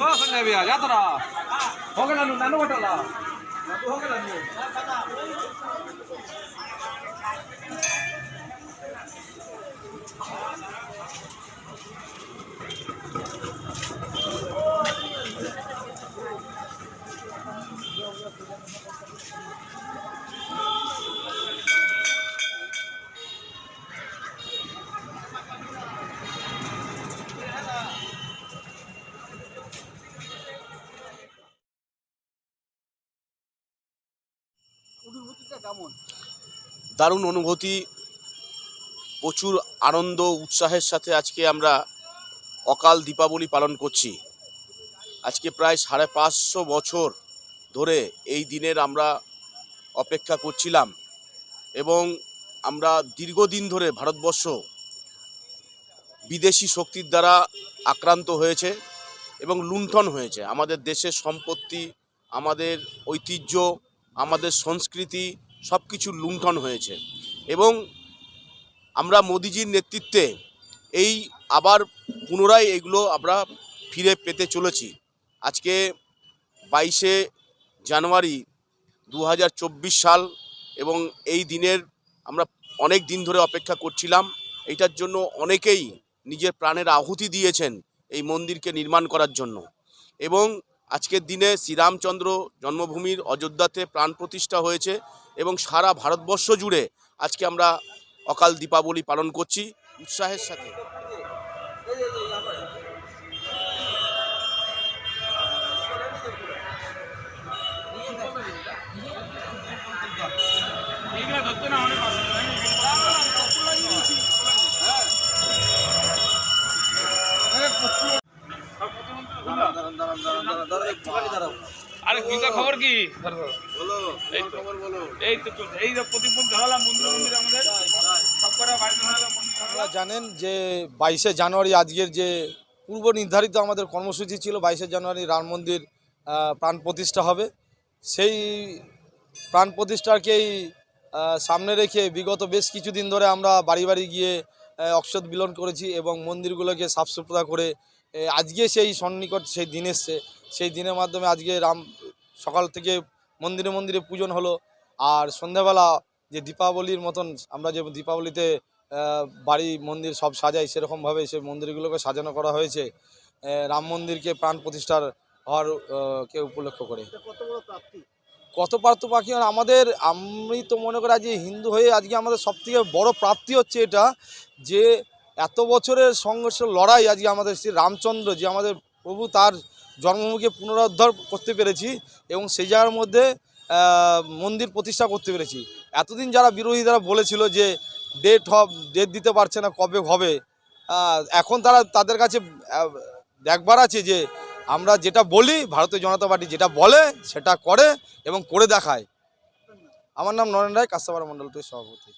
ಹೋಗ ಹೋಗ ನಾನು ನಾನು ಕೊಟ್ಟಲ್ಲ দারুণ অনুভূতি, প্রচুর আনন্দ, উৎসাহের সাথে আজকে আমরা অকাল দীপাবলি পালন করছি। আজকে প্রায় সাড়ে পাঁচশো বছর ধরে এই দিনের আমরা অপেক্ষা করছিলাম এবং আমরা দীর্ঘদিন ধরে ভারতবর্ষ বিদেশি শক্তির দ্বারা আক্রান্ত হয়েছে এবং লুণ্ঠন হয়েছে। আমাদের দেশের সম্পত্তি, আমাদের ঐতিহ্য, আমাদের সংস্কৃতি সব কিছু লুণ্ঠন হয়েছে। এবং আমরা মোদিজির নেতৃত্বে এই আবার পুনরায় এগুলো আমরা ফিরে পেতে চলেছি। আজকে বাইশে জানুয়ারি দু হাজার চব্বিশ সাল এবং এই দিনের আমরা অনেক দিন ধরে অপেক্ষা করছিলাম। এইটার জন্য অনেকেই নিজের প্রাণের আহুতি দিয়েছেন এই মন্দিরকে নির্মাণ করার জন্য। এবং আজকের দিনে শ্রীরামচন্দ্র জন্মভূমির অযোধ্যাতে প্রাণ প্রতিষ্ঠা হয়েছে। এবং সারা ভারতবর্ষ জুড়ে আজকে আমরা অকাল দীপাবলি পালন করছি উৎসাহের সাথে। আরে খবর কি? এই তো। এই তো এই যে প্রতিপদ ধরালাম মন্দির মন্দির আমাদের। সব বাড়িতে ধরালাম মন্দির ধরালাম। আপনারা জানেন যে বাইশে জানুয়ারি আজকের যে পূর্ব নির্ধারিত আমাদের কর্মসূচি ছিল বাইশে জানুয়ারি রাম মন্দির প্রাণ প্রতিষ্ঠা হবে। সেই প্রাণ প্রতিষ্ঠাকেই সামনে রেখে বিগত বেশ কিছুদিন ধরে আমরা বাড়ি বাড়ি গিয়ে অক্ষত বিলন করেছি এবং মন্দিরগুলোকে সাফসুতরা করে আজকে সেই সন্নিকট সেই দিন এসছে। সেই দিনের মাধ্যমে আজকে রাম সকাল থেকে মন্দিরে মন্দিরে পূজন হলো। আর সন্ধ্যাবেলা যে দীপাবলির মতন আমরা যে দীপাবলিতে বাড়ি মন্দির সব সাজাই সেরকমভাবে সেই মন্দিরগুলোকে সাজানো করা হয়েছে। রাম মন্দিরকে প্রাণ প্রতিষ্ঠার হওয়ার কে উপলক্ষ করে। কত পার্থ পাখি আমাদের আমি তো মনে করি আজকে হিন্দু হয়ে আজকে আমাদের সবথেকে বড় প্রাপ্তি হচ্ছে এটা যে এত বছরের সংঘর্ষের লড়াই আজকে আমাদের শ্রী রামচন্দ্র যে আমাদের প্রভু তার জন্মভূমিকে পুনরুদ্ধার করতে পেরেছি এবং সেই জায়গার মধ্যে মন্দির প্রতিষ্ঠা করতে পেরেছি। এতদিন যারা বিরোধী তারা বলেছিল যে ডেট হব ডেট দিতে পারছে না, কবে হবে এখন তারা তাদের কাছে দেখবার আছে যে আমরা যেটা বলি, ভারতীয় জনতা পার্টি যেটা বলে, সেটা করে এবং করে দেখায়। আমার নাম নরেন রায় কাস্তাপাড়া মণ্ডল সভাপতি।